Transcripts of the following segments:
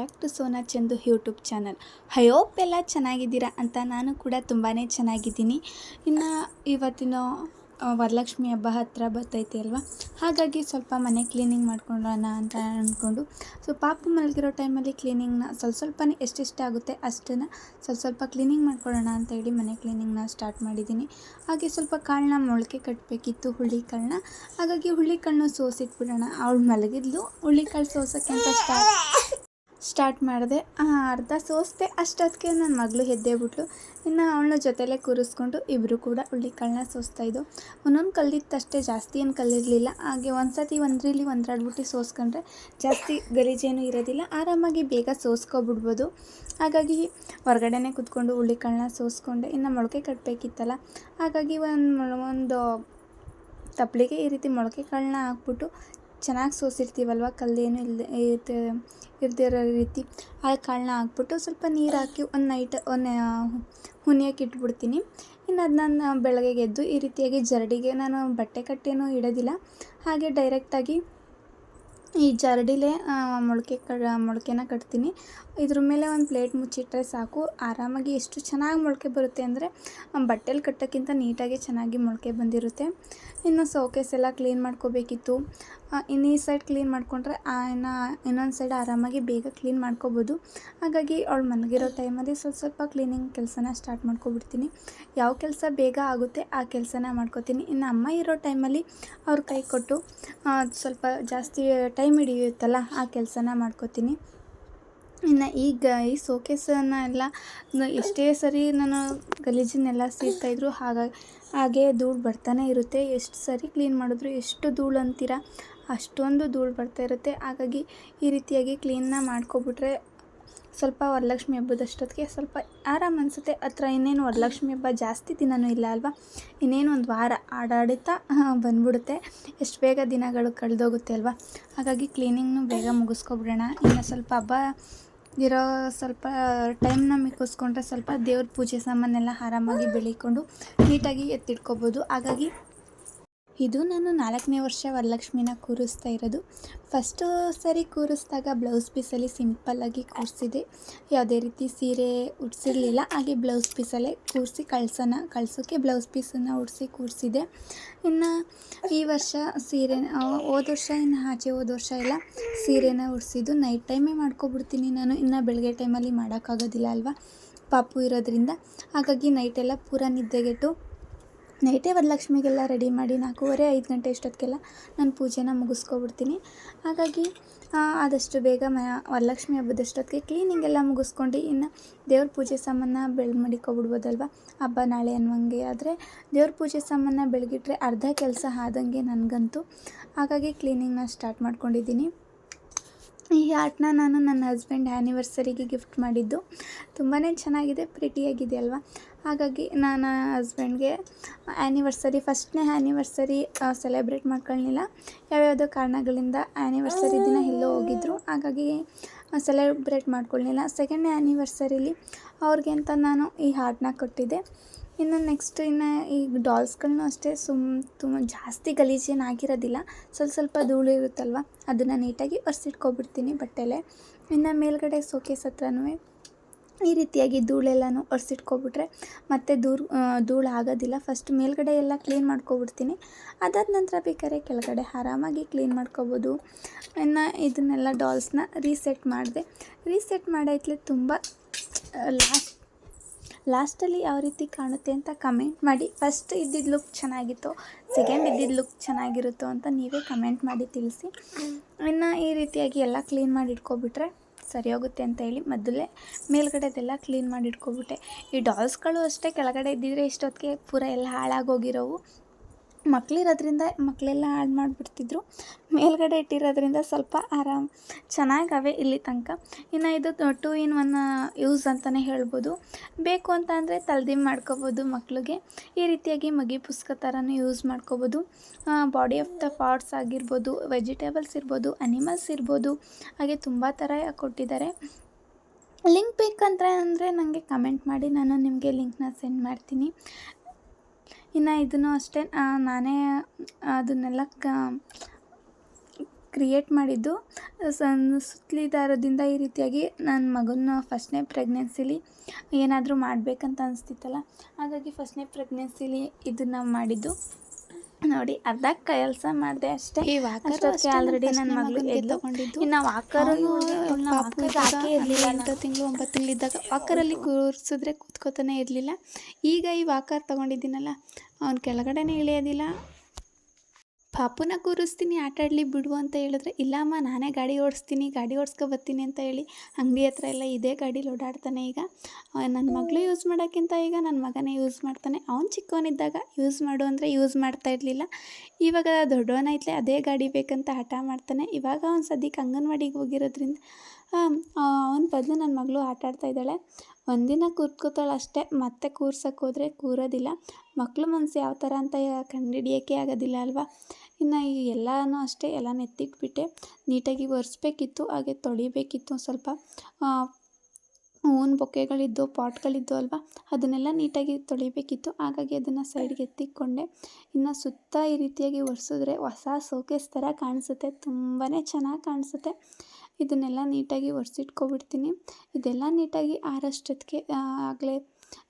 Back to Sona Chandu YouTube channel. Hope ಎಲ್ಲ ಚೆನ್ನಾಗಿದ್ದೀರಾ ಅಂತ ನಾನು ಕೂಡ ತುಂಬಾ ಚೆನ್ನಾಗಿದ್ದೀನಿ. ಇನ್ನು ಇವತ್ತಿನ ವರಲಕ್ಷ್ಮಿ ಹಬ್ಬ ಹತ್ತಿರ ಬರ್ತೈತಿ ಅಲ್ವಾ? ಹಾಗಾಗಿ ಸ್ವಲ್ಪ ಮನೆ ಕ್ಲೀನಿಂಗ್ ಮಾಡ್ಕೊಂಡೋಣ ಅಂತ ಅಂದ್ಕೊಂಡು ಸೊ ಪಾಪು ಮಲಗಿರೋ ಟೈಮಲ್ಲಿ ಕ್ಲೀನಿಂಗ್ನ ಸ್ವಲ್ಪ ಸ್ವಲ್ಪನೇ ಎಷ್ಟೆಷ್ಟು ಆಗುತ್ತೆ ಅಷ್ಟನ್ನು ಸ್ವಲ್ಪ ಸ್ವಲ್ಪ ಕ್ಲೀನಿಂಗ್ ಮಾಡ್ಕೊಳ್ಳೋಣ ಅಂತ ಹೇಳಿ ಮನೆ ಕ್ಲೀನಿಂಗ್ನ ಸ್ಟಾರ್ಟ್ ಮಾಡಿದ್ದೀನಿ. ಹಾಗೆ ಸ್ವಲ್ಪ ಕಾಳನ್ನ ಮೊಳಕೆ ಕಟ್ಟಬೇಕಿತ್ತು ಹುಳ್ಳಿಕಾಳನ್ನ ಹಾಗಾಗಿ ಹುಳ್ಳಿಕಾಳನ್ನ ಸೋಸಿಟ್ಬಿಡೋಣ. ಅವಳು ಮಲಗಿದ್ಲು ಹುಳ್ಳಿಕಾಳು ಸೋಸೋಕ್ಕೆ ಅಂತ ಸ್ಟಾರ್ಟ್ ಸ್ಟಾರ್ಟ್ ಮಾಡಿದೆ. ಅರ್ಧ ಸೋಸ್ದೆ ಅಷ್ಟೊತ್ತಿಗೆ ನನ್ನ ಮಗಳು ಎದ್ದೇ ಬಿಟ್ಲು. ಇನ್ನು ಅವಳ ಜೊತೆಲೇ ಕೂರಿಸ್ಕೊಂಡು ಇಬ್ಬರು ಕೂಡ ಹುಳ್ಳಿಕಾಳನ್ನ ಸೋಸ್ತಾಯಿದ್ದು ಒಂದೊಂದು ಕಲ್ಲಿತ್ತಷ್ಟೇ ಜಾಸ್ತಿ ಏನು ಕಲ್ಲಿರಲಿಲ್ಲ ಹಾಗೆ ಒಂದು ಸತಿ ಒಂದ್ರಲ್ಲಿ ಒಂದ್ರಾಡ್ಬಿಟ್ಟು ಬಿಟ್ಟು ಸೋಸ್ಕೊಂಡ್ರೆ ಜಾಸ್ತಿ ಗಲೀಜೇನು ಇರೋದಿಲ್ಲ. ಆರಾಮಾಗಿ ಬೇಗ ಸೋಸ್ಕೊಬಿಡ್ಬೋದು. ಹಾಗಾಗಿ ಹೊರಗಡೆನೇ ಕೂತ್ಕೊಂಡು ಹುಳ್ಳಿಕಾಳನ್ನ ಸೋಸ್ಕೊಂಡೆ. ಇನ್ನು ಮೊಳಕೆ ಕಟ್ಟಬೇಕಿತ್ತಲ್ಲ ಹಾಗಾಗಿ ಒಂದು ಒಂದು ತಪ್ಪಲಿಗೆ ಈ ರೀತಿ ಮೊಳಕೆ ಕಾಳನ್ನ ಹಾಕ್ಬಿಟ್ಟು ಚೆನ್ನಾಗಿ ಸೋಸಿರ್ತೀವಲ್ವ? ಕಲ್ಲೇನು ಇಲ್ಲದೆ ಇರ್ತಿ ಇರ್ದಿರೋ ರೀತಿ. ಆ ಕಾಳನ್ನ ಹಾಕ್ಬಿಟ್ಟು ಸ್ವಲ್ಪ ನೀರು ಹಾಕಿ ಒಂದು ನೈಟ್ ಒಂದು ಹುನಿಯಕ್ಕೆ ಇಟ್ಬಿಡ್ತೀನಿ. ಇನ್ನು ಅದು ನಾನು ಬೆಳಗ್ಗೆ ಎದ್ದು ಈ ರೀತಿಯಾಗಿ ಜರಡಿಗೆ ನಾನು ಬಟ್ಟೆ ಕಟ್ಟೇನು ಇಡೋದಿಲ್ಲ. ಹಾಗೆ ಡೈರೆಕ್ಟಾಗಿ ಈ ಜರಡಿಲೇ ಮೊಳಕೆ ಕ, ಮೊಳಕೆನ ಕಟ್ತೀನಿ. ಇದ್ರ ಮೇಲೆ ಒಂದು ಪ್ಲೇಟ್ ಮುಚ್ಚಿಟ್ಟರೆ ಸಾಕು. ಆರಾಮಾಗಿ ಎಷ್ಟು ಚೆನ್ನಾಗಿ ಮೊಳಕೆ ಬರುತ್ತೆ ಅಂದರೆ, ಬಟ್ಟೆಲಿ ಕಟ್ಟೋಕ್ಕಿಂತ ನೀಟಾಗಿ ಚೆನ್ನಾಗಿ ಮೊಳಕೆ ಬಂದಿರುತ್ತೆ. ಇನ್ನು ಸೋಕೇಸ್ ಎಲ್ಲ ಕ್ಲೀನ್ ಮಾಡ್ಕೋಬೇಕಿತ್ತು. ಇನ್ನು ಈ ಸೈಡ್ ಕ್ಲೀನ್ ಮಾಡಿಕೊಂಡ್ರೆ ಇನ್ನು ಇನ್ನೊಂದು ಸೈಡ್ ಆರಾಮಾಗಿ ಬೇಗ ಕ್ಲೀನ್ ಮಾಡ್ಕೋಬೋದು. ಹಾಗಾಗಿ ಅವಳು ಮಲಗಿರೋ ಟೈಮಲ್ಲಿ ಸ್ವಲ್ಪ ಸ್ವಲ್ಪ ಕ್ಲೀನಿಂಗ್ ಕೆಲಸನ ಸ್ಟಾರ್ಟ್ ಮಾಡ್ಕೊಬಿಡ್ತೀನಿ. ಯಾವ ಕೆಲಸ ಬೇಗ ಆಗುತ್ತೆ, ಆ ಕೆಲಸನ ಮಾಡ್ಕೋತೀನಿ. ಇನ್ನು ಅಮ್ಮ ಇರೋ ಟೈಮಲ್ಲಿ ಅವ್ರ ಕೈ ಕೊಟ್ಟು ಸ್ವಲ್ಪ ಜಾಸ್ತಿ ಟೈಮ್ ಹಿಡಿಯುತ್ತಲ್ಲ, ಆ ಕೆಲಸನ ಮಾಡ್ಕೋತೀನಿ. ಇನ್ನು ಈಗ ಈ ಸೋಕೇಸನ್ನು ಎಲ್ಲ ಎಷ್ಟೇ ಸರಿ ನಾನು ಗಲೀಜನ್ನೆಲ್ಲ ಸೇರ್ತಾಯಿದ್ರು ಹಾಗಾಗಿ ಹಾಗೆ ಧೂಳು ಬರ್ತಾನೆ ಇರುತ್ತೆ. ಎಷ್ಟು ಸರಿ ಕ್ಲೀನ್ ಮಾಡಿದ್ರು, ಎಷ್ಟು ಧೂಳು ಅಂತೀರ? ಅಷ್ಟೊಂದು ಧೂಳು ಬರ್ತಾ ಇರುತ್ತೆ. ಹಾಗಾಗಿ ಈ ರೀತಿಯಾಗಿ ಕ್ಲೀನ್ನ ಮಾಡ್ಕೊಬಿಟ್ರೆ ಸ್ವಲ್ಪ ವರಲಕ್ಷ್ಮಿ ಹಬ್ಬದಷ್ಟೊತ್ತಿಗೆ ಸ್ವಲ್ಪ ಆರಾಮ್ ಅನಿಸುತ್ತೆ. ಹತ್ರ ಇನ್ನೇನು ವರಲಕ್ಷ್ಮಿ ಹಬ್ಬ ಜಾಸ್ತಿ ದಿನವೂ ಇಲ್ಲ ಅಲ್ವಾ? ಇನ್ನೇನು ಒಂದು ವಾರ ಆಡಾಡುತ್ತಾ ಬಂದ್ಬಿಡುತ್ತೆ. ಎಷ್ಟು ಬೇಗ ದಿನಗಳು ಕಳೆದೋಗುತ್ತೆ ಅಲ್ವಾ? ಹಾಗಾಗಿ ಕ್ಲೀನಿಂಗ್ನು ಬೇಗ ಮುಗಿಸ್ಕೊಬಿಡೋಣ. ಇನ್ನು ಸ್ವಲ್ಪ ಹಬ್ಬ ಇರೋ ಸ್ವಲ್ಪ ಟೈಮ್ನ ಮಿಕ್ಕಿಸ್ಕೊಂಡ್ರೆ ಸ್ವಲ್ಪ ದೇವ್ರ ಪೂಜೆ ಸಾಮಾನೆಲ್ಲ ಆರಾಮಾಗಿ ಬೆಳಿಕೊಂಡು ನೀಟಾಗಿ ಎತ್ತಿಟ್ಕೋಬೋದು. ಹಾಗಾಗಿ ಇದು ನಾನು ನಾಲ್ಕನೇ ವರ್ಷ ವರಲಕ್ಷ್ಮಿನ ಕೂರಿಸ್ತಾ ಇರೋದು. ಫಸ್ಟು ಸರಿ ಕೂರಿಸಿದಾಗ ಬ್ಲೌಸ್ ಪೀಸಲ್ಲಿ ಸಿಂಪಲ್ಲಾಗಿ ಕೂರಿಸಿದೆ. ಯಾವುದೇ ರೀತಿ ಸೀರೆ ಉಡ್ಸಿರಲಿಲ್ಲ. ಹಾಗೆ ಬ್ಲೌಸ್ ಪೀಸಲ್ಲೇ ಕೂರಿಸಿ ಕಳ್ಸೋಣ ಕಳ್ಸೋಕ್ಕೆ ಬ್ಲೌಸ್ ಪೀಸನ್ನು ಉಡಿಸಿ ಕೂರಿಸಿದೆ. ಇನ್ನು ಈ ವರ್ಷ ಸೀರೆ ಹೋದ ವರ್ಷ ಇನ್ನು ಆಚೆ ಹೋದ ವರ್ಷ ಎಲ್ಲ ಸೀರೆನ ಉಡಿಸಿದ್ದು ನೈಟ್ ಟೈಮೇ ಮಾಡ್ಕೊಬಿಡ್ತೀನಿ ನಾನು. ಇನ್ನು ಬೆಳಗ್ಗೆ ಟೈಮಲ್ಲಿ ಮಾಡೋಕ್ಕಾಗೋದಿಲ್ಲ ಅಲ್ವಾ? ಪಾಪು ಇರೋದ್ರಿಂದ. ಹಾಗಾಗಿ ನೈಟೆಲ್ಲ ಪೂರ ನಿದ್ದೆಗೆಟ್ಟು ನೈಟೇ ವರಲಕ್ಷ್ಮಿಗೆಲ್ಲ ರೆಡಿ ಮಾಡಿ ನಾಲ್ಕೂವರೆ, ಐದು ಗಂಟೆ ಇಷ್ಟೊತ್ತಿಗೆಲ್ಲ ನಾನು ಪೂಜೆನ ಮುಗಿಸ್ಕೊಬಿಡ್ತೀನಿ. ಹಾಗಾಗಿ ಆದಷ್ಟು ಬೇಗ ಮ, ವರಲಕ್ಷ್ಮಿ ಹಬ್ಬದಷ್ಟೊತ್ತಿಗೆ ಕ್ಲೀನಿಂಗ್ ಎಲ್ಲ ಮುಗಿಸ್ಕೊಂಡು ಇನ್ನು ದೇವ್ರ ಪೂಜೆ ಸಾಮಾನ ಬೆಳ್ ಮಡಿಕೊಬಿಡ್ಬೋದಲ್ವ? ಹಬ್ಬ ನಾಳೆ ಅನ್ನುವಂಗೆ ಆದರೆ ದೇವ್ರ ಪೂಜೆ ಸಾಮಾನ ಬೆಳಗಿಟ್ರೆ ಅರ್ಧ ಕೆಲಸ ಆದಂಗೆ ನನಗಂತೂ. ಹಾಗಾಗಿ ಕ್ಲೀನಿಂಗ್ನ ಸ್ಟಾರ್ಟ್ ಮಾಡ್ಕೊಂಡಿದ್ದೀನಿ. ಈ ಆರ್ಟ್ನ ನಾನು ನನ್ನ ಹಸ್ಬೆಂಡ್ ಆ್ಯನಿವರ್ಸರಿಗೆ ಗಿಫ್ಟ್ ಮಾಡಿದ್ದು. ತುಂಬಾ ಚೆನ್ನಾಗಿದೆ, ಪ್ರಿಟಿಯಾಗಿದೆ ಅಲ್ವಾ? ಹಾಗಾಗಿ ನಾನು ಹಸ್ಬೆಂಡ್ಗೆ ಆ್ಯನಿವರ್ಸರಿ, ಫಸ್ಟ್ನೇ ಆ್ಯನಿವರ್ಸರಿ ಸೆಲೆಬ್ರೇಟ್ ಮಾಡ್ಕೊಳ್ಳಿಲ್ಲ ಯಾವ್ಯಾವುದೋ ಕಾರಣಗಳಿಂದ ಆ್ಯನಿವರ್ಸರಿ ದಿನ ಎಲ್ಲೋ ಹೋಗಿದ್ರು. ಹಾಗಾಗಿ ಸೆಲೆಬ್ರೇಟ್ ಮಾಡ್ಕೊಳ್ಳಿಲ್ಲ ಸೆಕೆಂಡ್ ಆ್ಯನಿವರ್ಸರಿಲಿ ಅವ್ರಿಗೆ ಅಂತ ನಾನು ಈ ಹಾರ್ಟ್ನ ಕೊಟ್ಟಿದ್ದೆ. ಇನ್ನು ನೆಕ್ಸ್ಟ್ ಇನ್ನು ಈ ಡಾಲ್ಸ್ಗಳನ್ನೂ ಅಷ್ಟೇ ಸುಮ್ ತುಂಬ ಜಾಸ್ತಿ ಗಲೀಜೇನು ಆಗಿರೋದಿಲ್ಲ. ಸ್ವಲ್ಪ ಸ್ವಲ್ಪ ಧೂಳು ಇರುತ್ತಲ್ವ? ಅದನ್ನು ನೀಟಾಗಿ ಒರೆಸಿಟ್ಕೊಬಿಡ್ತೀನಿ ಬಟ್ಟೆಲೆ. ಇನ್ನು ಮೇಲ್ಗಡೆ ಸೋಕೇಸ್ ಹತ್ರನೂ ಈ ರೀತಿಯಾಗಿ ಧೂಳೆಲ್ಲನೂ ಒರೆಸಿಟ್ಕೊಬಿಟ್ರೆ ಮತ್ತೆ ಧೂರು ಧೂಳು ಆಗೋದಿಲ್ಲ ಫಸ್ಟ್ ಮೇಲ್ಗಡೆ ಎಲ್ಲ ಕ್ಲೀನ್ ಮಾಡ್ಕೊಬಿಡ್ತೀನಿ. ಅದಾದ ನಂತರ ಬೇಕಾದ್ರೆ ಕೆಳಗಡೆ ಆರಾಮಾಗಿ ಕ್ಲೀನ್ ಮಾಡ್ಕೊಬೋದು. ಇನ್ನು ಇದನ್ನೆಲ್ಲ ಡಾಲ್ಸ್ನ ರೀಸೆಟ್ ಮಾಡಿದೆ. ರೀಸೆಟ್ ಮಾಡೈತ್ಲೆ ತುಂಬ ಲಾಸ್ಟ್ ಲಾಸ್ಟಲ್ಲಿ ಯಾವ ರೀತಿ ಕಾಣುತ್ತೆ ಅಂತ ಕಮೆಂಟ್ ಮಾಡಿ. ಫಸ್ಟ್ ಇದ್ದಿದ್ದು ಲುಕ್ ಚೆನ್ನಾಗಿತ್ತು ಸೆಕೆಂಡ್ ಇದ್ದಿದ್ದು ಲುಕ್ ಚೆನ್ನಾಗಿರುತ್ತೋ ಅಂತ ನೀವೇ ಕಮೆಂಟ್ ಮಾಡಿ ತಿಳಿಸಿ. ಇನ್ನು ಈ ರೀತಿಯಾಗಿ ಎಲ್ಲ ಕ್ಲೀನ್ ಮಾಡಿ ಇಟ್ಕೊಬಿಟ್ರೆ ಸರಿ ಹೋಗುತ್ತೆ ಅಂತ ಹೇಳಿ ಮೊದಲೇ ಮೇಲ್ಗಡೆದೆಲ್ಲ ಕ್ಲೀನ್ ಮಾಡಿ ಇಟ್ಕೊಬಿಟ್ಟೆ. ಈ ಡಾಲ್ಸ್ಗಳು ಅಷ್ಟೇ ಕೆಳಗಡೆ ಇದ್ದಿದ್ರೆ ಇಷ್ಟೊತ್ತಿಗೆ ಪೂರ ಎಲ್ಲ ಹಾಳಾಗೋಗಿರೋವು. ಮಕ್ಕಳಿರೋದ್ರಿಂದ ಮಕ್ಕಳೆಲ್ಲ ಹಾಳು ಮಾಡಿಬಿಡ್ತಿದ್ರು. ಮೇಲ್ಗಡೆ ಇಟ್ಟಿರೋದ್ರಿಂದ ಸ್ವಲ್ಪ ಆರಾಮ್, ಚೆನ್ನಾಗವೆ ಇಲ್ಲಿ ತನಕ. ಇನ್ನು ಇದು ಟೂ ಇನ್ ಒನ್ ಯೂಸ್ ಅಂತಲೇ ಹೇಳ್ಬೋದು. ಬೇಕು ಅಂತ ಅಂದರೆ ತಲ್ದಿಮ್ ಮಾಡ್ಕೋಬೋದು ಮಕ್ಕಳಿಗೆ ಈ ರೀತಿಯಾಗಿ ಮಗಿ ಪುಸ್ತಕ ಥರನೂ ಯೂಸ್ ಮಾಡ್ಕೋಬೋದು. ಬಾಡಿ ಆಫ್ ದ ಪಾರ್ಟ್ಸ್ ಆಗಿರ್ಬೋದು ವೆಜಿಟೇಬಲ್ಸ್ ಇರ್ಬೋದು ಅನಿಮಲ್ಸ್ ಇರ್ಬೋದು, ಹಾಗೆ ತುಂಬ ಥರ ಕೊಟ್ಟಿದ್ದಾರೆ. ಲಿಂಕ್ ಬೇಕಂದ್ರೆ ಅಂದರೆ ನನಗೆ ಕಮೆಂಟ್ ಮಾಡಿ, ನಾನು ನಿಮಗೆ ಲಿಂಕ್ನ ಸೆಂಡ್ ಮಾಡ್ತೀನಿ. ಇನ್ನು ಇದನ್ನು ಅಷ್ಟೇ ನಾನೇ ಅದನ್ನೆಲ್ಲ ಕ ಕ್ರಿಯೇಟ್ ಮಾಡಿದ್ದು ಸನ್ ಸುತ್ತಲಿ ಈ ರೀತಿಯಾಗಿ ನನ್ನ ಮಗನ ಫಸ್ಟ್ನೇ ಪ್ರೆಗ್ನೆನ್ಸಿಲಿ ಏನಾದರೂ ಮಾಡಬೇಕಂತ ಅನಿಸ್ತಿತ್ತಲ್ಲ, ಹಾಗಾಗಿ ಫಸ್ಟ್ನೇ ಪ್ರೆಗ್ನೆನ್ಸಿಲಿ ಇದನ್ನು ಮಾಡಿದ್ದು. ನೋಡಿ ಅರ್ಧ ಕೆಲಸ ಮಾಡಿದೆ ಅಷ್ಟೇ. ಈ ವಾಕರ್ ಆಲ್ರೆಡಿ ನನ್ನ ಮಗಳು ತಗೊಂಡಿದ್ದು. ಇನ್ನು ವಾಕರು ಹಾಕೇ ಇರಲಿಲ್ಲ ಎಂಟು ತಿಂಗಳು ಒಂಬತ್ತು ತಿಂಗಳಿದ್ದಾಗ ವಾಕರಲ್ಲಿ ಕೂರಿಸಿದ್ರೆ ಕೂತ್ಕೋತಾನೆ ಇರಲಿಲ್ಲ. ಈಗ ಈ ವಾಕರ್ ತಗೊಂಡಿದ್ದೀನಲ್ಲ ಅವ್ನು ಕೆಳಗಡೆನೇ ಇಳಿಯೋದಿಲ್ಲ. ಪಾಪುನ ಕೂರಿಸ್ತೀನಿ ಆಟಾಡಲಿ ಬಿಡು ಅಂತ ಹೇಳಿದ್ರೆ, ಇಲ್ಲಮ್ಮ, ನಾನೇ ಗಾಡಿ ಓಡಿಸ್ತೀನಿ, ಗಾಡಿ ಓಡಿಸ್ಕೊ ಬರ್ತೀನಿ ಅಂತ ಹೇಳಿ ಅಂಗಡಿ ಹತ್ರ ಎಲ್ಲ ಇದೇ ಗಾಡೀಲಿ ಓಡಾಡ್ತಾನೆ ಈಗ. ನನ್ನ ಮಗಳು ಯೂಸ್ ಮಾಡೋಕ್ಕಿಂತ ಈಗ ನನ್ನ ಮಗನೇ ಯೂಸ್ ಮಾಡ್ತಾನೆ. ಅವ್ನು ಚಿಕ್ಕವನಿದ್ದಾಗ ಯೂಸ್ ಮಾಡು ಅಂದರೆ ಯೂಸ್ ಮಾಡ್ತಾ ಇರಲಿಲ್ಲ. ಇವಾಗ ದೊಡ್ಡವನೈತ್ಲೆ ಅದೇ ಗಾಡಿ ಬೇಕಂತ ಹಠ ಮಾಡ್ತಾನೆ. ಇವಾಗ ಅವ್ನು ಸದ್ಯಕ್ಕೆ ಅಂಗನವಾಡಿಗೆ ಹೋಗಿರೋದ್ರಿಂದ ಅವನ ಬದಲು ನನ್ನ ಮಗಳು ಆಟಾಡ್ತಾ ಇದ್ದಾಳೆ. ಒಂದಿನ ಕೂತ್ಕೋತಾಳೆ ಅಷ್ಟೇ, ಮತ್ತೆ ಕೂರ್ಸಕ್ಕೆ ಹೋದರೆ ಕೂರೋದಿಲ್ಲ. ಮಕ್ಕಳು ಮನಸ್ಸು ಯಾವ ಥರ ಅಂತ ಕಂಡುಹಿಡಿಯೋಕ್ಕೆ ಆಗೋದಿಲ್ಲ ಅಲ್ವಾ? ಇನ್ನು ಈ ಎಲ್ಲನೂ ಅಷ್ಟೇ ಎಲ್ಲ ಎತ್ತಿಟ್ಬಿಟ್ಟೆ. ನೀಟಾಗಿ ಒರೆಸ್ಬೇಕಿತ್ತು, ಹಾಗೆ ತೊಳಿಬೇಕಿತ್ತು ಸ್ವಲ್ಪ. ಹೂವಿನ ಬೊಕ್ಕೆಗಳಿದ್ದು, ಪಾಟ್ಗಳಿದ್ದು ಅಲ್ವಾ, ಅದನ್ನೆಲ್ಲ ನೀಟಾಗಿ ತೊಳಿಬೇಕಿತ್ತು. ಹಾಗಾಗಿ ಅದನ್ನು ಸೈಡ್ಗೆ ಎತ್ತಿಕೊಂಡೆ. ಇನ್ನು ಸುತ್ತ ಈ ರೀತಿಯಾಗಿ ಒರೆಸಿದ್ರೆ ಹೊಸ ಸೋಕೇಸ್ ಥರ ಕಾಣಿಸುತ್ತೆ. ತುಂಬಾ ಚೆನ್ನಾಗಿ ಕಾಣಿಸುತ್ತೆ. ಇದನ್ನೆಲ್ಲ ನೀಟಾಗಿ ಒರೆಸಿಟ್ಕೊಬಿಡ್ತೀನಿ. ಇದೆಲ್ಲ ನೀಟಾಗಿ ಆರಷ್ಟೊತ್ತಿಗೆ ಆಗಲೇ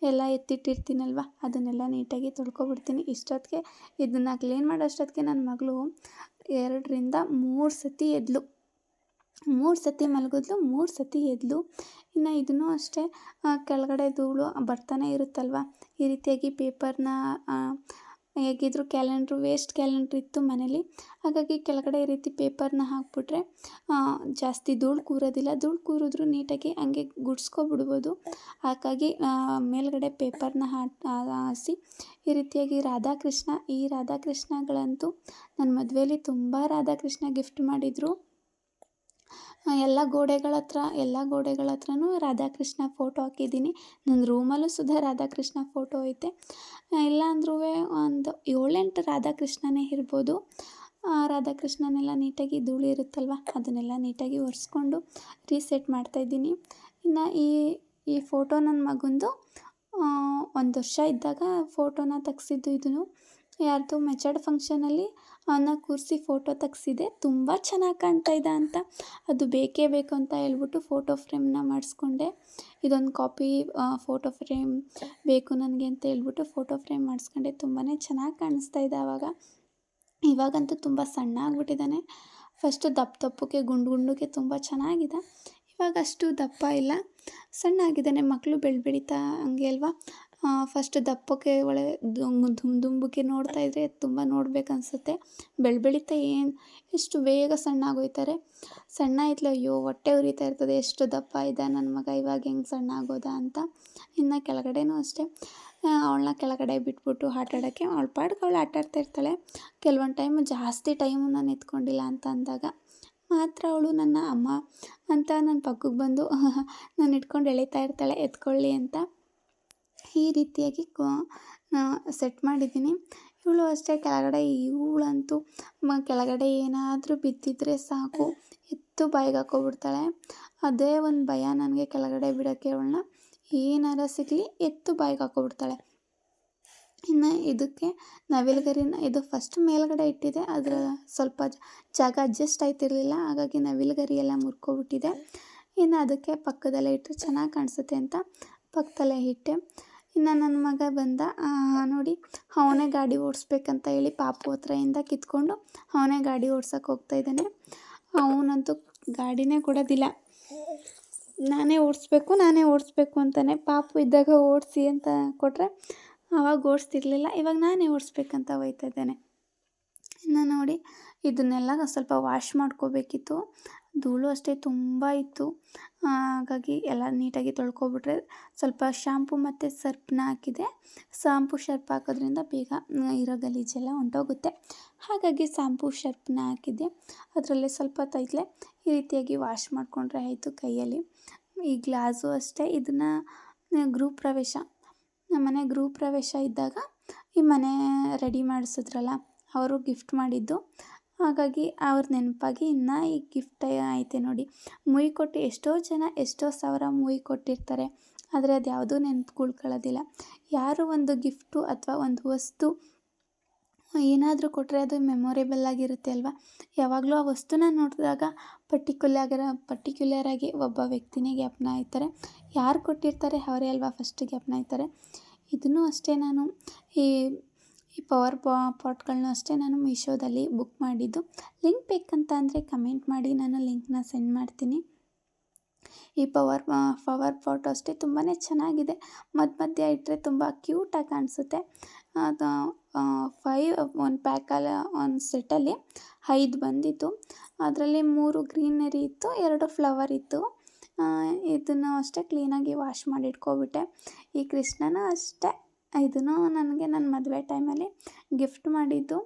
ಎಲ್ಲ ಎತ್ತಿಟ್ಟಿರ್ತೀನಲ್ವ? ಅದನ್ನೆಲ್ಲ ನೀಟಾಗಿ ತೊಳ್ಕೊಬಿಡ್ತೀನಿ. ಇಷ್ಟೊತ್ತಿಗೆ ಇದನ್ನು ಕ್ಲೀನ್ ಮಾಡೋಷ್ಟೊತ್ತಿಗೆ ನನ್ನ ಮಗಳು ಎರಡರಿಂದ ಮೂರು ಸತಿ ಎದ್ಲು. ಮೂರು ಸತಿ ಮಲಗಿದ್ಲು, ಮೂರು ಸತಿ ಎದ್ಲು. ಇನ್ನು ಇದನ್ನು ಅಷ್ಟೇ ಕೆಳಗಡೆ ಧೂಳು ಬರ್ತಾನೆ ಇರುತ್ತಲ್ವ? ಈ ರೀತಿಯಾಗಿ ಪೇಪರ್ನ ಹೇಗಿದ್ರು ಕ್ಯಾಲೆಂಡ್ರು ವೇಸ್ಟ್ ಕ್ಯಾಲೆಂಡ್ರ್ ಇತ್ತು ಮನೇಲಿ. ಹಾಗಾಗಿ ಕೆಳಗಡೆ ಈ ರೀತಿ ಪೇಪರ್ನ ಹಾಕ್ಬಿಟ್ರೆ ಜಾಸ್ತಿ ಧೂಳು ಕೂರೋದಿಲ್ಲ. ಧೂಳು ಕೂರಿದ್ರು ನೀಟಾಗಿ ಹಂಗೆ ಗುಡ್ಸ್ಕೊಬಿಡ್ಬೋದು. ಹಾಗಾಗಿ ಮೇಲ್ಗಡೆ ಪೇಪರ್ನ ಹಾಸಿ ಈ ರೀತಿಯಾಗಿ ರಾಧಾಕೃಷ್ಣ, ಈ ರಾಧಾಕೃಷ್ಣಗಳಂತೂ ನನ್ನ ಮದುವೆಯಲ್ಲಿ ತುಂಬ ರಾಧಾಕೃಷ್ಣ ಗಿಫ್ಟ್ ಮಾಡಿದರು. ಎಲ್ಲ ಗೋಡೆಗಳ ಹತ್ರ, ಎಲ್ಲ ಗೋಡೆಗಳ ಹತ್ರನೂ ರಾಧಾಕೃಷ್ಣ ಫೋಟೋ ಹಾಕಿದ್ದೀನಿ. ನನ್ನ ರೂಮಲ್ಲೂ ಸುಧಾ ರಾಧಾಕೃಷ್ಣ ಫೋಟೋ ಐತೆ. ಇಲ್ಲ ಅಂದ್ರೂ ಒಂದು ಏಳೆಂಟು ರಾಧಾಕೃಷ್ಣನೇ ಇರ್ಬೋದು. ರಾಧಾಕೃಷ್ಣನೆಲ್ಲ ನೀಟಾಗಿ ಧೂಳು ಇರುತ್ತಲ್ವ ಅದನ್ನೆಲ್ಲ ನೀಟಾಗಿ ಒರೆಸ್ಕೊಂಡು ರೀಸೆಟ್ ಮಾಡ್ತಾಯಿದ್ದೀನಿ ಇನ್ನು ಈ ಈ ಫೋಟೋ ನನ್ನ ಮಗಂದು ಒಂದು ವರ್ಷ ಇದ್ದಾಗ ಫೋಟೋನ ತೆಗ್ಸಿದ್ದು ಇದನ್ನು. ಯಾರ್ದು ಮೆಚರ್ಡ್ ಫಂಕ್ಷನಲ್ಲಿ ಅವನ್ನ ಕೂರಿಸಿ ಫೋಟೋ ತೆಗ್ಸಿದೆ. ತುಂಬ ಚೆನ್ನಾಗಿ ಕಾಣ್ತಾ ಇದ್ದ ಅಂತ. ಅದು ಬೇಕೇ ಬೇಕು ಅಂತ ಹೇಳ್ಬಿಟ್ಟು ಫೋಟೋ ಫ್ರೇಮ್ನ ಮಾಡಿಸ್ಕೊಂಡೆ. ಇದೊಂದು ಕಾಪಿ ಫೋಟೋ ಫ್ರೇಮ್ ಬೇಕು ನನಗೆ ಅಂತ ಹೇಳ್ಬಿಟ್ಟು ಫೋಟೋ ಫ್ರೇಮ್ ಮಾಡಿಸ್ಕೊಂಡೆ. ತುಂಬಾ ಚೆನ್ನಾಗಿ ಕಾಣಿಸ್ತಾ ಇದೆ ಆವಾಗ ಇವಾಗಂತೂ ತುಂಬ ಸಣ್ಣ ಆಗಿಬಿಟ್ಟಿದ್ದಾನೆ. ಫಸ್ಟು ದಪ್ಪ ದಪ್ಪಕ್ಕೆ ಗುಂಡು ಗುಂಡುಗೆ ತುಂಬ ಚೆನ್ನಾಗಿದೆ. ಇವಾಗ ಅಷ್ಟು ದಪ್ಪ ಇಲ್ಲ. ಸಣ್ಣ ಆಗಿದ್ದಾನೆ ಮಕ್ಕಳು ಬೆಳೆ ಬೆಳೀತಾ ಹಂಗೆ ಅಲ್ವಾ? ಫಸ್ಟ್ ದಪ್ಪಕ್ಕೆ ಒಳ್ಳೆ ದುಮ್ ದುಂಬಕ್ಕೆ ನೋಡ್ತಾ ಇದ್ದರೆ ತುಂಬ ನೋಡ್ಬೇಕು ಅನಿಸುತ್ತೆ. ಬೆಳೆ ಬೆಳೀತಾ ಏನು, ಎಷ್ಟು ಬೇಗ ಸಣ್ಣ ಆಗೋಯ್ತಾರೆ ಸಣ್ಣ ಇದ್ಲು ಅಯ್ಯೋ, ಹೊಟ್ಟೆ ಉರಿತಾ ಇರ್ತದೆ, ಎಷ್ಟು ದಪ್ಪ ಇದ್ದ ನನ್ನ ಮಗ, ಇವಾಗ ಹೆಂಗೆ ಸಣ್ಣ ಆಗೋದ ಅಂತ. ಇನ್ನು ಕೆಳಗಡೆನೂ ಅಷ್ಟೇ. ಅವಳನ್ನ ಕೆಳಗಡೆ ಬಿಟ್ಬಿಟ್ಟು ಆಟ ಆಡೋಕ್ಕೆ, ಅವಳ ಪಾಡ್ಗೆ ಅವಳು ಆಟ ಆಡ್ತಾ ಇರ್ತಾಳೆ. ಕೆಲವೊಂದು ಟೈಮು ಜಾಸ್ತಿ ಟೈಮು ನಾನು ಎತ್ಕೊಂಡಿಲ್ಲ ಅಂತ ಅಂದಾಗ, ಮಾತ್ರ ಅವಳು ನನ್ನ ಅಮ್ಮ ಅಂತ ನನ್ನ ಪಕ್ಕಕ್ಕೆ ಬಂದು, ನಾನು ಇಟ್ಕೊಂಡು ಎಳಿತಾ ಇರ್ತಾಳೆ, ಎತ್ಕೊಳ್ಳಿ ಅಂತ. ಈ ರೀತಿಯಾಗಿ ಸೆಟ್ ಮಾಡಿದ್ದೀನಿ. ಇವಳು ಅಷ್ಟೇ, ಕೆಳಗಡೆ ಇವಳಂತೂ, ಮ, ಕೆಳಗಡೆ ಏನಾದರೂ ಬಿದ್ದಿದ್ರೆ ಸಾಕು, ಎತ್ತು ಬಾಯಿಗೆ ಹಾಕ್ಕೊಬಿಡ್ತಾಳೆ ಅದೇ ಒಂದು ಭಯ ನನಗೆ ಕೆಳಗಡೆ ಬಿಡೋಕ್ಕೆ ಅವಳನ್ನ. ಏನಾರ ಸಿಗಲಿ ಎತ್ತು ಬಾಯಿಗೆ ಹಾಕ್ಕೊಬಿಡ್ತಾಳೆ ಇನ್ನು ಇದಕ್ಕೆ ನವಿಲುಗರಿನ, ಇದು ಫಸ್ಟ್ ಮೇಲ್ಗಡೆ ಇಟ್ಟಿದೆ, ಅದರ ಸ್ವಲ್ಪ ಜಾಗ ಅಡ್ಜಸ್ಟ್ ಆಯ್ತಿರಲಿಲ್ಲ, ಹಾಗಾಗಿ ನವಿಲುಗರಿ ಎಲ್ಲ ಮುರ್ಕೊಬಿಟ್ಟಿದೆ. ಇನ್ನು ಅದಕ್ಕೆ ಪಕ್ಕದಲ್ಲೇ ಇಟ್ಟರೆ ಚೆನ್ನಾಗಿ ಕಾಣಿಸುತ್ತೆ ಅಂತ ಪಕ್ಕದಲ್ಲೇ ಇಟ್ಟೆ. ಇನ್ನು ನನ್ನ ಮಗ ಬಂದ ನೋಡಿ ಅವನೇ ಗಾಡಿ ಓಡಿಸ್ಬೇಕಂತ ಹೇಳಿ ಪಾಪು ಹತ್ರದಿಂದ ಕಿತ್ಕೊಂಡು ಅವನೇ ಗಾಡಿ ಓಡ್ಸೋಕೆ ಹೋಗ್ತಾ ಇದ್ದಾನೆ. ಅವನಂತೂ ಗಾಡಿನೇ ಕೊಡೋದಿಲ್ಲ. ನಾನೇ ಓಡಿಸ್ಬೇಕು ನಾನೇ ಓಡಿಸ್ಬೇಕು ಅಂತಾನೆ ಪಾಪು ಇದ್ದಾಗ ಓಡಿಸಿ ಅಂತ ಕೊಟ್ಟರೆ ಅವಾಗ ಓಡಿಸ್ತಿರ್ಲಿಲ್ಲ, ಇವಾಗ ನಾನೇ ಓಡಿಸ್ಬೇಕಂತ ಹೋಯ್ತಾ ಇದ್ದಾನೆ. ಇನ್ನು ನೋಡಿ ಇದನ್ನೆಲ್ಲ ಸ್ವಲ್ಪ ವಾಶ್ ಮಾಡ್ಕೋಬೇಕಿತ್ತು. ಧೂಳು ಅಷ್ಟೇ ತುಂಬ ಇತ್ತು. ಹಾಗಾಗಿ ಎಲ್ಲ ನೀಟಾಗಿ ತೊಳ್ಕೊಬಿಟ್ರೆ ಸ್ವಲ್ಪ ಶಾಂಪು ಮತ್ತು ಸರ್ಪ್ನ ಹಾಕಿದೆ. ಶಾಂಪು ಶರ್ಪ್ ಹಾಕೋದ್ರಿಂದ ಬೇಗ ಇರೋ ಗಲೀಜೆಲ್ಲ ಹೊಂಟೋಗುತ್ತೆ. ಹಾಗಾಗಿ ಶಾಂಪು ಶರ್ಪ್ನ ಹಾಕಿದ್ದೆ. ಅದರಲ್ಲೇ ಸ್ವಲ್ಪ ತೈಲೆ ಈ ರೀತಿಯಾಗಿ ವಾಶ್ ಮಾಡಿಕೊಂಡ್ರೆ ಆಯಿತು ಕೈಯಲ್ಲಿ. ಈ ಗ್ಲಾಸು ಅಷ್ಟೇ. ಇದನ್ನು ಗೃಹ ಪ್ರವೇಶ. ನಮ್ಮ ಮನೆ ಗೃಹ ಪ್ರವೇಶ ಇದ್ದಾಗ ಈ ಮನೆ ರೆಡಿ ಮಾಡಿಸಿದ್ರಲ್ಲ, ಅವರು ಗಿಫ್ಟ್ ಮಾಡಿದ್ದು. ಹಾಗಾಗಿ ಅವ್ರ ನೆನಪಾಗಿ ಇನ್ನು ಈ ಗಿಫ್ಟ್ ಐತೆ ನೋಡಿ. ಮುಯಿ ಕೊಟ್ಟು ಎಷ್ಟೋ ಜನ ಎಷ್ಟೋ ಸಾವಿರ ಮೂವಿ ಕೊಟ್ಟಿರ್ತಾರೆ. ಆದರೆ ಅದು ಯಾವುದೂ ನೆನ್ಪು ಉಳ್ಕೊಳ್ಳೋದಿಲ್ಲ ಯಾರು ಒಂದು ಗಿಫ್ಟು ಅಥವಾ ಒಂದು ವಸ್ತು ಏನಾದರೂ ಕೊಟ್ಟರೆ ಅದು ಮೆಮೊರೇಬಲ್ ಆಗಿರುತ್ತೆ ಅಲ್ವಾ? ಯಾವಾಗಲೂ ಆ ವಸ್ತುನ ನೋಡಿದಾಗ ಪರ್ಟಿಕ್ಯುಲರ್ ಪರ್ಟಿಕ್ಯುಲರ್ ಆಗಿ ಒಬ್ಬ ವ್ಯಕ್ತಿನೇ ಜ್ಞಾಪನ ಆಯ್ತಾರೆ. ಯಾರು ಕೊಟ್ಟಿರ್ತಾರೆ ಅವರೇ ಅಲ್ವಾ ಫಸ್ಟ್ ಜ್ಞಾಪನ ಆಯ್ತಾರೆ. ಇದನ್ನು ಅಷ್ಟೇ ನಾನು ಈ ಈ ಪವರ್ ಪಾ ಪಾಟ್ಗಳನ್ನೂ ಅಷ್ಟೇ ನಾನು ಮೀಶೋದಲ್ಲಿ ಬುಕ್ ಮಾಡಿದ್ದು. ಲಿಂಕ್ ಬೇಕಂತ ಅಂದರೆ ಕಮೆಂಟ್ ಮಾಡಿ, ನಾನು ಲಿಂಕ್ನ ಸೆಂಡ್ ಮಾಡ್ತೀನಿ. ಈ ಪವರ್ ಪವರ್ ಪಾಟ್ ಅಷ್ಟೇ ತುಂಬಾ ಚೆನ್ನಾಗಿದೆ. ಮಧ್ಯ ಮಧ್ಯ ಇಟ್ಟರೆ ತುಂಬ ಕ್ಯೂಟಾಗಿ ಕಾಣಿಸುತ್ತೆ. ಅದು ಫೈವ್, ಒಂದು ಪ್ಯಾಕಲ್ಲಿ ಒಂದು ಸೆಟ್ಟಲ್ಲಿ ಐದು ಬಂದಿತ್ತು. ಅದರಲ್ಲಿ ಮೂರು ಗ್ರೀನರಿ ಇತ್ತು, ಎರಡು ಫ್ಲವರ್ ಇತ್ತು. ಇದನ್ನು ಅಷ್ಟೇ ಕ್ಲೀನಾಗಿ ವಾಶ್ ಮಾಡಿ ಇಟ್ಕೊಬಿಟ್ಟೆ ಈ ಕೃಷ್ಣನ ಅಷ್ಟೇ. ಇದನ್ನು ನನಗೆ ನನ್ನ ಮದುವೆ ಟೈಮಲ್ಲಿ ಗಿಫ್ಟ್ ಮಾಡಿದ್ದು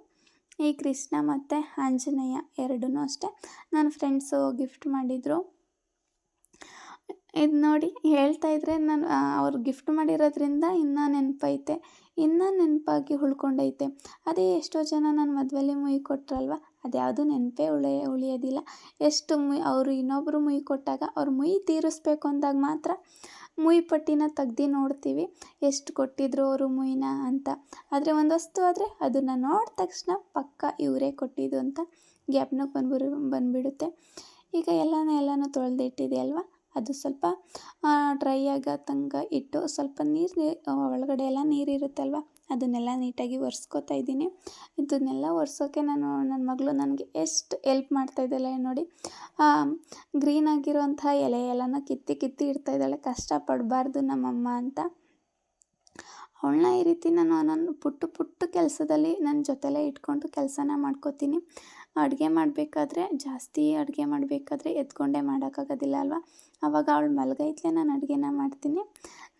ಈ ಕೃಷ್ಣ ಮತ್ತು ಆಂಜನೇಯ ಎರಡೂ ಅಷ್ಟೇ. ನನ್ನ ಫ್ರೆಂಡ್ಸು ಗಿಫ್ಟ್ ಮಾಡಿದರು. ಇದು ನೋಡಿ ಹೇಳ್ತಾ ಇದ್ದರೆ ನಾನು ಅವ್ರು ಗಿಫ್ಟ್ ಮಾಡಿರೋದ್ರಿಂದ ಇನ್ನೂ ನೆನಪೈತೆ. ಇನ್ನೂ ನೆನಪಾಗಿ ಉಳ್ಕೊಂಡೈತೆ. ಅದೇ ಎಷ್ಟೋ ಜನ ನನ್ನ ಮದುವೆಲಿ ಮುಯಿ ಕೊಟ್ರಲ್ವ? ಅದ್ಯಾವುದು ನೆನಪೇ ಉಳಿಯ ಉಳಿಯೋದಿಲ್ಲ. ಎಷ್ಟು ಮುಯ್, ಅವರು ಇನ್ನೊಬ್ಬರು ಮುಯಿ ಕೊಟ್ಟಾಗ ಅವ್ರು ಮುಯಿ ತೀರಿಸ್ಬೇಕು ಅಂದಾಗ ಮಾತ್ರ ಮುಯಿ ಪಟ್ಟಿನ ತೆಗ್ದು ನೋಡ್ತೀವಿ. ಎಷ್ಟು ಕೊಟ್ಟಿದ್ರು ಅವರು ಮುಯಿನ ಅಂತ. ಆದರೆ ಒಂದು ವಸ್ತು ಆದರೆ ಅದನ್ನು ನೋಡಿದ ತಕ್ಷಣ ಪಕ್ಕ ಇವರೇ ಕೊಟ್ಟಿದ್ದು ಅಂತ ಜ್ಞಾಪನಕ್ಕೆ ಬಂದ್ಬಿಡು ಬಂದುಬಿಡುತ್ತೆ. ಈಗ ಎಲ್ಲನೂ ಎಲ್ಲನೂ ತೊಳೆದಿಟ್ಟಿದೆ ಅಲ್ವಾ? ಅದು ಸ್ವಲ್ಪ ಡ್ರೈ ತನಕ ಇಟ್ಟು ಸ್ವಲ್ಪ ನೀರು ಒಳಗಡೆ ಎಲ್ಲ ನೀರಿರುತ್ತಲ್ವ ಅದನ್ನೆಲ್ಲ ನೀಟಾಗಿ ಒರೆಸ್ಕೋತಾ ಇದ್ದೀನಿ. ಇದನ್ನೆಲ್ಲ ಒರೆಸೋಕ್ಕೆ ನಾನು ನನ್ನ ಮಗಳು ನನಗೆ ಎಷ್ಟು ಎಲ್ಪ್ ಮಾಡ್ತಾಯಿದ್ದಾಳೆ ನೋಡಿ. ಗ್ರೀನ್ ಆಗಿರೋಂಥ ಎಲೆ ಎಲ್ಲನೂ ಕಿತ್ತಿ ಕಿತ್ತಿ ಇಡ್ತಾ ಇದ್ದಾಳೆ. ಕಷ್ಟಪಡಬಾರ್ದು ನಮ್ಮಮ್ಮ ಅಂತ. ಅವಳನ್ನ ಈ ರೀತಿ ನಾನು ನನ್ನ ಪುಟ್ಟ ಪುಟ್ಟ ಕೆಲಸದಲ್ಲಿ ನನ್ನ ಜೊತೆಲೇ ಇಟ್ಕೊಂಡು ಕೆಲಸನ ಮಾಡ್ಕೋತೀನಿ. ಅಡುಗೆ ಮಾಡಬೇಕಾದ್ರೆ, ಜಾಸ್ತಿ ಅಡುಗೆ ಮಾಡಬೇಕಾದ್ರೆ ಎತ್ಕೊಂಡೇ ಮಾಡೋಕ್ಕಾಗೋದಿಲ್ಲ ಅಲ್ವಾ? ಆವಾಗ ಅವಳು ಮಲಗೈತ್ಲೆ ನಾನು ಅಡುಗೆನ ಮಾಡ್ತೀನಿ.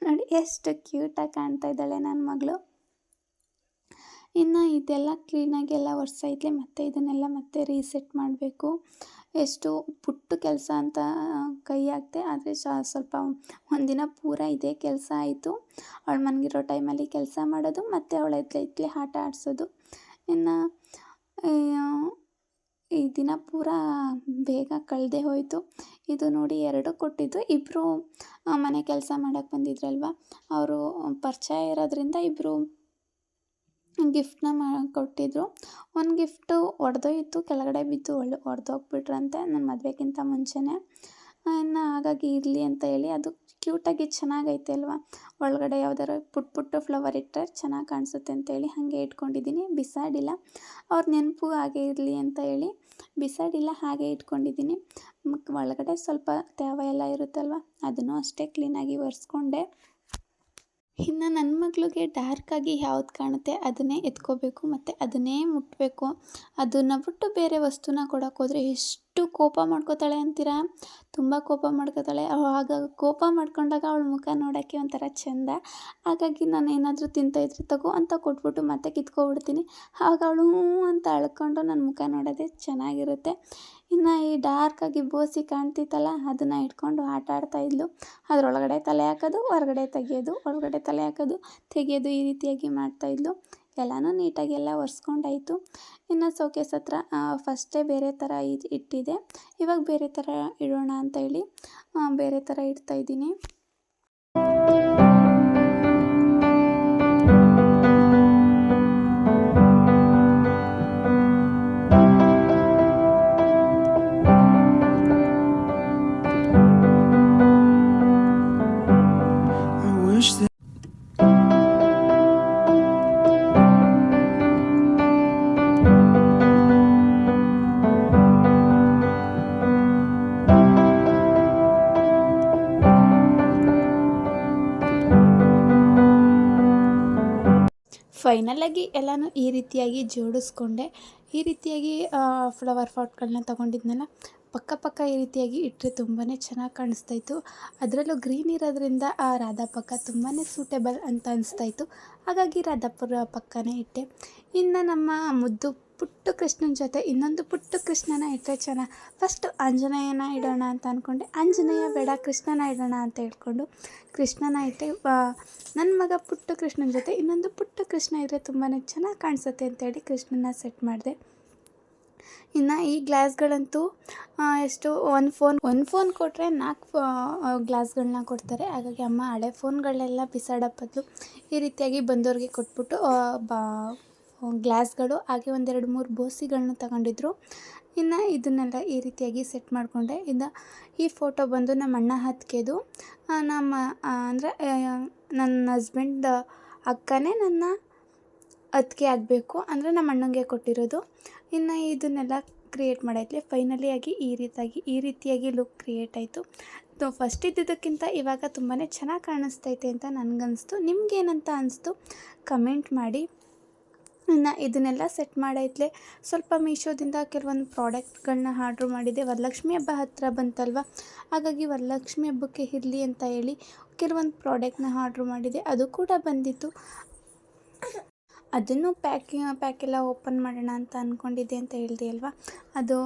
ನೋಡಿ, ಎಷ್ಟು ಕ್ಯೂಟಾಗಿ ಕಾಣ್ತಾ ಇದ್ದಾಳೆ ನನ್ನ ಮಗಳು. ಇನ್ನು ಇದೆಲ್ಲ ಕ್ಲೀನಾಗಿ ಎಲ್ಲ ಇದ್ದರೆ ಮತ್ತೆ ಇದನ್ನೆಲ್ಲ ಮತ್ತೆ ರೀಸೆಟ್ ಮಾಡಬೇಕು. ಎಷ್ಟು ಪುಟ್ಟ ಕೆಲಸ ಅಂತ ಕೈ ಹಾಕ್ದೆ, ಆದರೆ ಸ್ವಲ್ಪ ಒಂದಿನ ಪೂರ ಇದೇ ಕೆಲಸ ಆಯಿತು. ಅವಳು ಮನಗಿರೋ ಟೈಮಲ್ಲಿ ಕೆಲಸ ಮಾಡೋದು, ಮತ್ತು ಅವಳ ಎದ್ಲೈತ್ಲೆ ಆಟ ಆಡಿಸೋದು. ಇನ್ನು ಈ ದಿನ ಪೂರ ಬೇಗ ಕಳೆದೇ ಹೋಯಿತು. ಇದು ನೋಡಿ ಎರಡು ಕೊಟ್ಟಿದ್ದು. ಇಬ್ಬರು ಮನೆ ಕೆಲಸ ಮಾಡೋಕ್ಕೆ ಬಂದಿದ್ರಲ್ವ? ಅವರು ಪರಿಚಯ ಇರೋದ್ರಿಂದ ಇಬ್ಬರು ಗಿಫ್ಟನ್ನ ಮಾ ಕೊಟ್ಟಿದ್ದರು ಒಂದು ಗಿಫ್ಟು ಒಡೆದೋಯ್ತು ಕೆಳಗಡೆ ಬಿದ್ದು ಒಳ್ಳೆ, ಒಡೆದೋಗ್ಬಿಟ್ರಂತೆ ನನ್ನ ಮದುವೆಗಿಂತ ಮುಂಚೆನೇ. ಇನ್ನು ಹಾಗಾಗಿ ಇರಲಿ ಅಂತ ಹೇಳಿ, ಅದು ಕ್ಯೂಟಾಗಿ ಚೆನ್ನಾಗೈತೆ ಅಲ್ವಾ? ಒಳಗಡೆ ಯಾವ್ದಾರು ಪುಟ್ಟ ಪುಟ್ಟ ಫ್ಲವರ್ ಇಟ್ಟರೆ ಚೆನ್ನಾಗಿ ಕಾಣಿಸುತ್ತೆ ಅಂತೇಳಿ ಹಾಗೆ ಇಟ್ಕೊಂಡಿದ್ದೀನಿ. ಬಿಸಾಡಿಲ್ಲ. ಅವ್ರ ನೆನಪು ಹಾಗೆ ಇರಲಿ ಅಂತ ಹೇಳಿ ಬಿಸಾಡಿಲ್ಲ, ಹಾಗೆ ಇಟ್ಕೊಂಡಿದ್ದೀನಿ. ಒಳಗಡೆ ಸ್ವಲ್ಪ ತೇವ ಎಲ್ಲ ಇರುತ್ತಲ್ವ? ಅದನ್ನು ಅಷ್ಟೇ ಕ್ಲೀನಾಗಿ ಒರೆಸ್ಕೊಂಡೆ. ಇನ್ನು ನನ್ನ ಮಗಳಿಗೆ ಡಾರ್ಕಾಗಿ ಯಾವ್ದು ಕಾಣುತ್ತೆ ಅದನ್ನೇ ಎತ್ಕೋಬೇಕು ಮತ್ತು ಅದನ್ನೇ ಮುಟ್ಟಬೇಕು ಅದನ್ನು ಬಿಟ್ಟು ಬೇರೆ ವಸ್ತುನ ಕೊಡೋಕೆ ಹೋದರೆ ಎಷ್ಟು ಕೋಪ ಮಾಡ್ಕೋತಾಳೆ ಅಂತೀರಾ? ತುಂಬ ಕೋಪ ಮಾಡ್ಕೋತಾಳೆ. ಆಗ ಕೋಪ ಮಾಡ್ಕೊಂಡಾಗ ಅವಳ ಮುಖ ನೋಡೋಕ್ಕೆ ಒಂಥರ ಚೆಂದ. ಹಾಗಾಗಿ ನಾನು ಏನಾದರೂ ತಿಂತಾಯಿದ್ರೆ ತಗೋ ಅಂತ ಕೊಟ್ಬಿಟ್ಟು ಮತ್ತೆ ಕಿತ್ಕೊಬಿಡ್ತೀನಿ. ಆಗ ಅವಳು ಹ್ಞೂ ಅಂತ ಅಳ್ಕೊಂಡು ನನ್ನ ಮುಖ ನೋಡೋದೇ ಚೆನ್ನಾಗಿರುತ್ತೆ. ಇನ್ನು ಈ ಡಾರ್ಕಾಗಿ ಬೋಸಿ ಕಾಣ್ತಿತ್ತಲ್ಲ, ಅದನ್ನು ಇಟ್ಕೊಂಡು ಆಟ ಆಡ್ತಾಯಿದ್ಲು ಅದರೊಳಗಡೆ ತಲೆ ಹಾಕೋದು, ಹೊರಗಡೆ ತೆಗೆಯೋದು, ಒಳಗಡೆ ತಲೆ ಹಾಕೋದು, ತೆಗೆಯೋದು ಈ ರೀತಿಯಾಗಿ ಮಾಡ್ತಾಯಿದ್ಲು ಎಲ್ಲನೂ ನೀಟಾಗಿ ಎಲ್ಲ ಒರೆಸ್ಕೊಂಡಾಯಿತು. ಇನ್ನು ಸೋಕೇಸ್ ಹತ್ರ ಫಸ್ಟೇ ಬೇರೆ ಥರ ಇದು ಇಟ್ಟಿದೆ. ಇವಾಗ ಬೇರೆ ಥರ ಇಡೋಣ ಅಂತ ಹೇಳಿ ಬೇರೆ ಥರ ಇಡ್ತಾಯಿದ್ದೀನಿ ಫೈನಲಾಗಿ ಎಲ್ಲನೂ ಈ ರೀತಿಯಾಗಿ ಜೋಡಿಸ್ಕೊಂಡೆ. ಈ ರೀತಿಯಾಗಿ ಫ್ಲವರ್ ಪಾಟ್ಗಳನ್ನ ತೊಗೊಂಡಿದ್ನಲ್ಲ, ಪಕ್ಕ ಪಕ್ಕ ಈ ರೀತಿಯಾಗಿ ಇಟ್ಟರೆ ತುಂಬಾ ಚೆನ್ನಾಗಿ ಕಾಣಿಸ್ತಾ ಇತ್ತು ಅದರಲ್ಲೂ ಗ್ರೀನ್ ಇರೋದ್ರಿಂದ, ಆ ರಾಧಾ ಪಕ್ಕ ತುಂಬಾ ಸೂಟೇಬಲ್ ಅಂತ ಅನಿಸ್ತಾಯಿತ್ತು. ಹಾಗಾಗಿ ರಾಧಾಪುರ ಪಕ್ಕನೇ ಇಟ್ಟೆ. ಇನ್ನು ನಮ್ಮ ಮುದ್ದು ಪುಟ್ಟ ಕೃಷ್ಣನ ಜೊತೆ ಇನ್ನೊಂದು ಪುಟ್ಟ ಕೃಷ್ಣನ ಇಟ್ಟರೆ ಚೆನ್ನಾಗಿ ಫಸ್ಟು ಆಂಜನೇಯನ ಇಡೋಣ ಅಂತ ಅಂದ್ಕೊಂಡೆ ಆಂಜನೇಯ ಬೇಡ, ಕೃಷ್ಣನ ಇಡೋಣ ಅಂತ ಹೇಳ್ಕೊಂಡು ಕೃಷ್ಣನ ಇಟ್ಟೆ ನನ್ನ ಮಗ ಪುಟ್ಟ ಕೃಷ್ಣನ ಜೊತೆ ಇನ್ನೊಂದು ಪುಟ್ಟ ಕೃಷ್ಣ ಇದ್ದರೆ ತುಂಬಾ ಚೆನ್ನಾಗಿ ಕಾಣಿಸುತ್ತೆ ಅಂತೇಳಿ ಕೃಷ್ಣನ ಸೆಟ್ ಮಾಡಿದೆ. ಇನ್ನು ಈ ಗ್ಲಾಸ್ಗಳಂತೂ ಎಷ್ಟು ಒಂದು ಫೋನ್ ಒಂದು ಫೋನ್ ಕೊಟ್ಟರೆ ನಾಲ್ಕು ಗ್ಲಾಸ್ಗಳನ್ನ ಕೊಡ್ತಾರೆ. ಹಾಗಾಗಿ ಅಮ್ಮ ಹಳೆ ಫೋನ್ಗಳನ್ನೆಲ್ಲ ಬಿಸಾಡೋ ಬದಲು ಈ ರೀತಿಯಾಗಿ ಬಂದವ್ರಿಗೆ ಕೊಟ್ಬಿಟ್ಟು ಬಾ ಗ್ಲಾಸ್ಗಳು, ಹಾಗೆ ಒಂದೆರಡು ಮೂರು ಬೋಸಿಗಳನ್ನ ತಗೊಂಡಿದ್ರು. ಇನ್ನು ಇದನ್ನೆಲ್ಲ ಈ ರೀತಿಯಾಗಿ ಸೆಟ್ ಮಾಡಿಕೊಂಡೆ. ಇನ್ನು ಈ ಫೋಟೋ ಬಂದು ನಮ್ಮ ಅಣ್ಣ ಹತ್ಕೆದು. ನಮ್ಮ ಅಂದರೆ ನನ್ನ ಹಸ್ಬೆಂಡ್ ಅಕ್ಕನೇ ನನ್ನ ಅತ್ತಿಗೆ ಆಗಬೇಕು. ಅಂದರೆ ನಮ್ಮ ಅಣ್ಣಂಗೆ ಕೊಟ್ಟಿರೋದು. ಇನ್ನು ಇದನ್ನೆಲ್ಲ ಕ್ರಿಯೇಟ್ ಮಾಡೈತ್ಲೆ. ಫೈನಲಿ ಆಗಿ ಈ ರೀತಿಯಾಗಿ ಈ ರೀತಿಯಾಗಿ ಲುಕ್ ಕ್ರಿಯೇಟ್ ಆಯಿತು. ಫಸ್ಟ್ ಇದ್ದಿದ್ದಕ್ಕಿಂತ ಇವಾಗ ತುಂಬಾ ಚೆನ್ನಾಗಿ ಕಾಣಿಸ್ತೈತೆ ಅಂತ ನನಗನ್ನಿಸ್ತು ನಿಮಗೇನಂತ ಅನಿಸ್ತು? ಕಮೆಂಟ್ ಮಾಡಿ. ಇನ್ನು ಇದನ್ನೆಲ್ಲ ಸೆಟ್ ಮಾಡೈತ್ಲೆ. ಸ್ವಲ್ಪ ಮೀಶೋದಿಂದ ಕೆಲವೊಂದು ಪ್ರಾಡಕ್ಟ್ಗಳನ್ನ ಆರ್ಡ್ರ್ ಮಾಡಿದ್ದೆ ವರಲಕ್ಷ್ಮಿ ಹಬ್ಬ ಹತ್ತಿರ ಬಂತಲ್ವ? ಹಾಗಾಗಿ ವರಲಕ್ಷ್ಮಿ ಹಬ್ಬಕ್ಕೆ ಇರಲಿ ಅಂತ ಹೇಳಿ ಕೆಲವೊಂದು ಪ್ರಾಡಕ್ಟ್ನ ಆರ್ಡ್ರ್ ಮಾಡಿದೆ. ಅದು ಕೂಡ ಬಂದಿತ್ತು. ಅದನ್ನು ಪ್ಯಾಕ್, ಪ್ಯಾಕೆಲ್ಲ ಓಪನ್ ಮಾಡೋಣ ಅಂತ ಅಂದ್ಕೊಂಡಿದ್ದೆ ಅಂತ ಹೇಳಿದೆ ಅಲ್ವಾ? ಅದು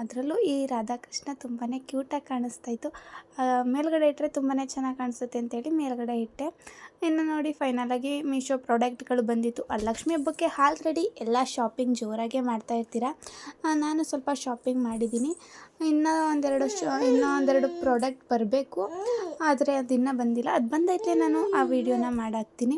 ಅದರಲ್ಲೂ ಈ ರಾಧಾಕೃಷ್ಣ ತುಂಬಾ ಕ್ಯೂಟಾಗಿ ಕಾಣಿಸ್ತಾ ಇತ್ತು. ಮೇಲ್ಗಡೆ ಇಟ್ಟರೆ ತುಂಬಾ ಚೆನ್ನಾಗಿ ಕಾಣಿಸುತ್ತೆ ಅಂತೇಳಿ ಮೇಲ್ಗಡೆ ಇಟ್ಟೆ. ಇನ್ನು ನೋಡಿ ಫೈನಲಾಗಿ ಮೀಶೋ ಪ್ರಾಡಕ್ಟ್ಗಳು ಬಂದಿತ್ತು. ಲಕ್ಷ್ಮಿ ಹಬ್ಬಕ್ಕೆ ಆಲ್ರೆಡಿ ಎಲ್ಲ ಶಾಪಿಂಗ್ ಜೋರಾಗೆ ಮಾಡ್ತಾ ಇರ್ತೀರ? ನಾನು ಸ್ವಲ್ಪ ಶಾಪಿಂಗ್ ಮಾಡಿದ್ದೀನಿ. ಇನ್ನೂ ಒಂದೆರಡು ಶೋ, ಇನ್ನೂ ಒಂದೆರಡು ಪ್ರಾಡಕ್ಟ್ ಬರಬೇಕು. ಆದರೆ ಅದು ಇನ್ನೂ ಬಂದಿಲ್ಲ. ಅದು ಬಂದೈತೆ ನಾನು ಆ ವಿಡಿಯೋನ ಮಾಡಾಕ್ತೀನಿ.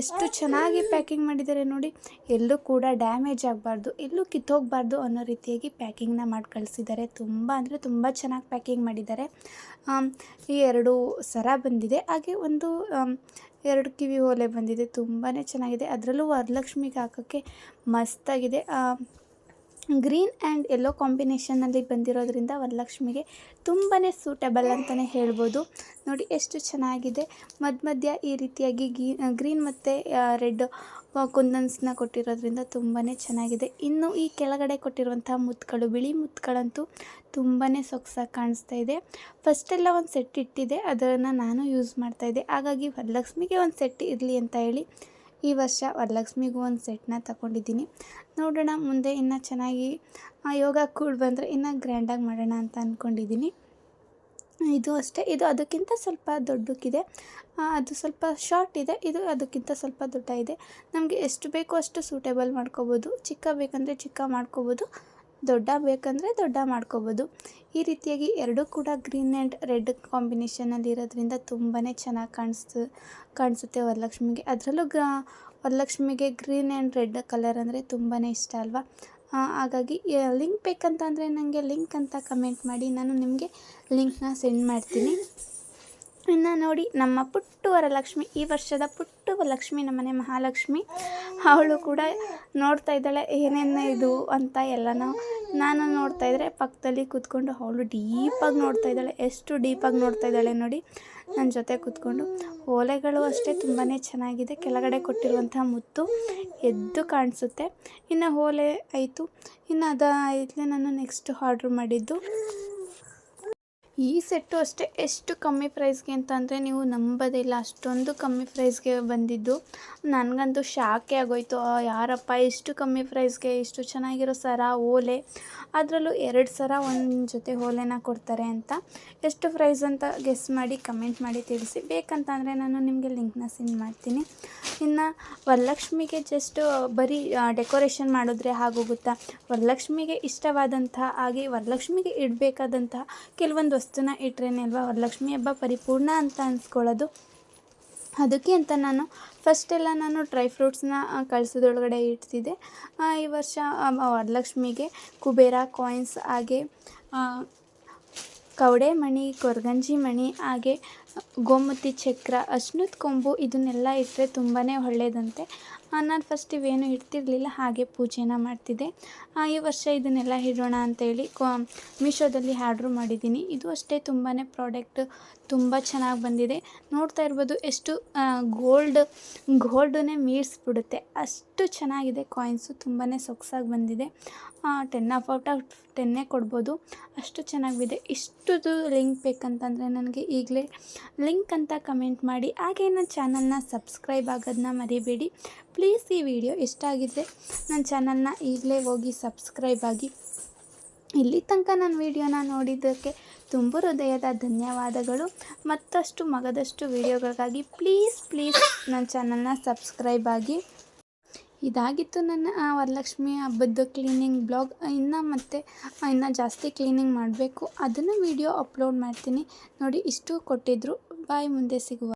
ಎಷ್ಟು ಚೆನ್ನಾಗಿ ಪ್ಯಾಕಿಂಗ್ ಮಾಡಿದ್ದಾರೆ ನೋಡಿ. ಎಲ್ಲೂ ಕೂಡ ಡ್ಯಾಮೇಜ್ ಆಗಬಾರ್ದು, ಎಲ್ಲೂ ಕಿತ್ತೋಗಬಾರ್ದು ಅನ್ನೋ ರೀತಿಯಾಗಿ ಪ್ಯಾಕಿಂಗ್ನ ಮಾಡಿ ಕಳಿಸಿದ್ದಾರೆ ತುಂಬ ಅಂದರೆ ತುಂಬ ಚೆನ್ನಾಗಿ ಪ್ಯಾಕಿಂಗ್ ಮಾಡಿದ್ದಾರೆ ಈ ಎರಡು ಸರ ಬಂದಿದೆ. ಹಾಗೆ ಒಂದು ಎರಡು ಕಿವಿ ಓಲೆ ಬಂದಿದೆ. ತುಂಬಾ ಚೆನ್ನಾಗಿದೆ. ಅದರಲ್ಲೂ ವರಲಕ್ಷ್ಮಿಗೆ ಹಾಕೋಕ್ಕೆ ಮಸ್ತಾಗಿದೆ. ಗ್ರೀನ್ ಆ್ಯಂಡ್ ಯೆಲ್ಲೋ ಕಾಂಬಿನೇಷನಲ್ಲಿ ಬಂದಿರೋದ್ರಿಂದ ವರಲಕ್ಷ್ಮಿಗೆ ತುಂಬಾ ಸೂಟಬಲ್ ಅಂತಲೇ ಹೇಳ್ಬೋದು. ನೋಡಿ ಎಷ್ಟು ಚೆನ್ನಾಗಿದೆ. ಮಧ್ಯ ಮಧ್ಯ ಈ ರೀತಿಯಾಗಿ ಗೀ, ಗ್ರೀನ್ ಮತ್ತು ರೆಡ್ ಕುಂದನ್ಸ್ನ ಕೊಟ್ಟಿರೋದ್ರಿಂದ ತುಂಬಾ ಚೆನ್ನಾಗಿದೆ. ಇನ್ನು ಈ ಕೆಳಗಡೆ ಕೊಟ್ಟಿರುವಂಥ ಮುತ್ತುಗಳು ಬಿಳಿ ಮುತ್ತುಗಳಂತೂ ತುಂಬಾ ಸೊಗಸಾಗಿ ಕಾಣಿಸ್ತಾ ಇದೆ. ಫಸ್ಟೆಲ್ಲ ಒಂದು ಸೆಟ್ ಇಟ್ಟಿದೆ ಅದನ್ನು ನಾನು ಯೂಸ್ ಮಾಡ್ತಾಯಿದ್ದೆ ಹಾಗಾಗಿ ವರಲಕ್ಷ್ಮಿಗೆ ಒಂದು ಸೆಟ್ ಇರಲಿ ಅಂತ ಹೇಳಿ ಈ ವರ್ಷ ವರಲಕ್ಷ್ಮಿಗೂ ಒಂದು ಸೆಟ್ನ ತಗೊಂಡಿದ್ದೀನಿ. ನೋಡೋಣ, ಮುಂದೆ ಇನ್ನು ಚೆನ್ನಾಗಿ ಯೋಗ ಕೂಡ ಬಂದರೆ ಇನ್ನೂ ಗ್ರ್ಯಾಂಡಾಗಿ ಮಾಡೋಣ ಅಂತ ಅಂದ್ಕೊಂಡಿದ್ದೀನಿ ಇದು ಅಷ್ಟೇ, ಇದು ಅದಕ್ಕಿಂತ ಸ್ವಲ್ಪ ದೊಡ್ಡಕ್ಕಿದೆ. ಅದು ಸ್ವಲ್ಪ ಶಾರ್ಟ್ ಇದೆ, ಇದು ಅದಕ್ಕಿಂತ ಸ್ವಲ್ಪ ದೊಡ್ಡ ಇದೆ. ನಮಗೆ ಎಷ್ಟು ಬೇಕೋ ಅಷ್ಟು ಸೂಟೇಬಲ್ ಮಾಡ್ಕೋಬೋದು. ಚಿಕ್ಕ ಬೇಕಂದರೆ ಚಿಕ್ಕ ಮಾಡ್ಕೋಬೋದು, ದೊಡ್ಡ ಬೇಕಂದರೆ ದೊಡ್ಡ ಮಾಡ್ಕೋಬೋದು. ಈ ರೀತಿಯಾಗಿ ಎರಡೂ ಕೂಡ ಗ್ರೀನ್ ಆ್ಯಂಡ್ ರೆಡ್ ಕಾಂಬಿನೇಷನಲ್ಲಿ ಇರೋದ್ರಿಂದ ತುಂಬಾ ಚೆನ್ನಾಗಿ ಕಾಣಿಸ್ತು, ಕಾಣಿಸುತ್ತೆ ವರಲಕ್ಷ್ಮಿಗೆ. ಅದರಲ್ಲೂ ಗ್ರಾ ವರಲಕ್ಷ್ಮಿಗೆ ಗ್ರೀನ್ ಆ್ಯಂಡ್ ರೆಡ್ ಕಲರ್ ಅಂದರೆ ತುಂಬಾ ಇಷ್ಟ ಅಲ್ವಾ? ಹಾಗಾಗಿ ಲಿಂಕ್ ಬೇಕಂತ ಅಂದರೆ ನನಗೆ ಲಿಂಕ್ ಅಂತ ಕಮೆಂಟ್ ಮಾಡಿ. ನಾನು ನಿಮಗೆ ಲಿಂಕ್ನ ಸೆಂಡ್ ಮಾಡ್ತೀನಿ. ಇನ್ನು ನೋಡಿ, ನಮ್ಮ ಪುಟ್ಟು ವರಲಕ್ಷ್ಮಿ, ಈ ವರ್ಷದ ಪುಟ್ಟು ವರಲಕ್ಷ್ಮಿ ನಮ್ಮನೆ ಮಹಾಲಕ್ಷ್ಮಿ, ಅವಳು ಕೂಡ ನೋಡ್ತಾ ಇದ್ದಾಳೆ. ಏನೇನು ಇದು ಅಂತ ಎಲ್ಲನೂ ನಾನು ನೋಡ್ತಾ ಇದ್ದರೆ ಪಕ್ಕದಲ್ಲಿ ಕೂತ್ಕೊಂಡು ಅವಳು ಡೀಪಾಗಿ ನೋಡ್ತಾ ಇದ್ದಾಳೆ. ಎಷ್ಟು ಡೀಪಾಗಿ ನೋಡ್ತಾ ಇದ್ದಾಳೆ ನೋಡಿ. ನನ್ನ ಜೊತೆ ಕೂತ್ಕೊಂಡು. ಓಲೆಗಳು ಅಷ್ಟೇ ತುಂಬಾ ಚೆನ್ನಾಗಿದೆ. ಕೆಳಗಡೆ ಕೊಟ್ಟಿರುವಂತಹ ಮುತ್ತು ಎದ್ದು ಕಾಣಿಸುತ್ತೆ. ಇನ್ನು ಓಲೆ ಆಯಿತು. ಇನ್ನು ಅದ ಆಯ್ತಲೇ ನಾನು ನೆಕ್ಸ್ಟ್ ಆರ್ಡ್ರ್ ಮಾಡಿದ್ದು. ಈ ಸೆಟ್ಟು ಅಷ್ಟೇ ಎಷ್ಟು ಕಮ್ಮಿ ಪ್ರೈಸ್ಗೆ ಅಂತಂದರೆ ನೀವು ನಂಬೋದಿಲ್ಲ, ಅಷ್ಟೊಂದು ಕಮ್ಮಿ ಪ್ರೈಸ್ಗೆ ಬಂದಿದ್ದು. ನನಗಂತೂ ಶಾಕೆ ಆಗೋಯ್ತು. ಯಾರಪ್ಪ, ಎಷ್ಟು ಕಮ್ಮಿ ಪ್ರೈಸ್ಗೆ ಇಷ್ಟು ಚೆನ್ನಾಗಿರೋ ಸರ, ಓಲೆ. ಅದರಲ್ಲೂ ಎರಡು ಸರ ಒಂದು ಜೊತೆ ಓಲೆನ ಕೊಡ್ತಾರೆ ಅಂತ. ಎಷ್ಟು ಪ್ರೈಸ್ ಅಂತ ಗೆಸ್ ಮಾಡಿ ಕಮೆಂಟ್ ಮಾಡಿ ತಿಳಿಸಿ. ಬೇಕಂತಂದರೆ ನಾನು ನಿಮಗೆ ಲಿಂಕ್ನ ಸೆಂಡ್ ಮಾಡ್ತೀನಿ. ಇನ್ನು ವರಲಕ್ಷ್ಮಿಗೆ ಜಸ್ಟ್ ಬರೀ ಡೆಕೋರೇಷನ್ ಮಾಡಿದ್ರೆ ಆಗೋಗುತ್ತಾ? ವರಲಕ್ಷ್ಮಿಗೆ ಇಷ್ಟವಾದಂಥ ಹಾಗೆ, ವರಲಕ್ಷ್ಮಿಗೆ ಇಡಬೇಕಾದಂತಹ ಕೆಲವೊಂದು ವಸ್ತುನ ಇಟ್ರೇನೆ ಅಲ್ವಾ ವರಲಕ್ಷ್ಮಿ ಹಬ್ಬ ಪರಿಪೂರ್ಣ ಅಂತ ಅನ್ಸ್ಕೊಳ್ಳೋದು. ಅದಕ್ಕೆ ಅಂತ ನಾನು ಫಸ್ಟೆಲ್ಲ ನಾನು ಡ್ರೈ ಫ್ರೂಟ್ಸ್ನ ಕಳಿಸೋದ್ರೊಳಗಡೆ ಇಡ್ತಿದ್ದೆ. ಈ ವರ್ಷ ವರಲಕ್ಷ್ಮಿಗೆ ಕುಬೇರ ಕಾಯಿನ್ಸ್ ಹಾಗೆ ಕವಡೆ ಮಣಿ, ಕೊರಗಂಜಿ ಮಣಿ, ಹಾಗೆ ಗೋಮತಿ ಚಕ್ರ ಅಶ್ನದ ಕೊಂಬು ಇದನ್ನೆಲ್ಲ ಇಟ್ಟರೆ ತುಂಬಾ ಒಳ್ಳೆಯದಂತೆ ನಾನು ಫಸ್ಟ್ ಇವೇನು ಇಡ್ತಿರಲಿಲ್ಲ ಹಾಗೆ ಪೂಜೆನ ಮಾಡ್ತಿದ್ದೆ. ಈ ವರ್ಷ ಇದನ್ನೆಲ್ಲ ಇಡೋಣ ಅಂತೇಳಿ ಕೊ, ಮೀಶೋದಲ್ಲಿ ಆರ್ಡ್ರ್ ಮಾಡಿದ್ದೀನಿ. ಇದು ಅಷ್ಟೇ ತುಂಬಾ ಪ್ರಾಡಕ್ಟ್ ತುಂಬ ಚೆನ್ನಾಗಿ ಬಂದಿದೆ. ನೋಡ್ತಾ ಇರ್ಬೋದು ಎಷ್ಟು ಗೋಲ್ಡ್ ಗೋಲ್ಡನ್ನೇ ಮೀರಿಸ್ಬಿಡುತ್ತೆ. ಅಷ್ಟು ಚೆನ್ನಾಗಿದೆ ಕಾಯಿನ್ಸು ತುಂಬಾ ಸೊಗಸಾಗಿ ಬಂದಿದೆ. ಟೆನ್ ಆಫ್ ಔಟ್ ಆಫ್ ಟೆನ್ನೇ ಕೊಡ್ಬೋದು. ಅಷ್ಟು ಚೆನ್ನಾಗಿದೆ ಇಷ್ಟುದು ಲಿಂಕ್ ಬೇಕಂತಂದರೆ ನನಗೆ ಈಗಲೇ ಲಿಂಕ್ ಅಂತ ಕಮೆಂಟ್ ಮಾಡಿ. ಹಾಗೆ ನನ್ನ ಚಾನಲ್ನ ಸಬ್ಸ್ಕ್ರೈಬ್ ಆಗೋದನ್ನ ಮರಿಬೇಡಿ. ಪ್ಲೀಸ್ ಈ ವಿಡಿಯೋ ಇಷ್ಟ ಆಗಿದ್ದರೆ ನನ್ನ ಚಾನಲ್ನ ಈಗಲೇ ಹೋಗಿ ಸಬ್ಸ್ಕ್ರೈಬ್ ಆಗಿ. ಇಲ್ಲಿ ತನಕ ನನ್ನ ವಿಡಿಯೋನ ನೋಡಿದ್ದಕ್ಕೆ ತುಂಬ ಹೃದಯದ ಧನ್ಯವಾದಗಳು. ಮತ್ತಷ್ಟು ಮಗದಷ್ಟು ವಿಡಿಯೋಗಳಿಗಾಗಿ ಪ್ಲೀಸ್ ಪ್ಲೀಸ್ ನನ್ನ ಚಾನಲ್ನ ಸಬ್ಸ್ಕ್ರೈಬ್ ಆಗಿ. ಇದಾಗಿತ್ತು ನನ್ನ ವರಲಕ್ಷ್ಮಿ ಹಬ್ಬದ ಕ್ಲೀನಿಂಗ್ ಬ್ಲಾಗ್. ಇನ್ನು ಮತ್ತು, ಇನ್ನು ಜಾಸ್ತಿ ಕ್ಲೀನಿಂಗ್ ಮಾಡಬೇಕು. ಅದನ್ನು ವಿಡಿಯೋ ಅಪ್ಲೋಡ್ ಮಾಡ್ತೀನಿ. ನೋಡಿ ಇಷ್ಟು ಕೊಟ್ಟಿದ್ದರು ಬಾಯ್ ಮುಂದೆ ಸಿಗುವ.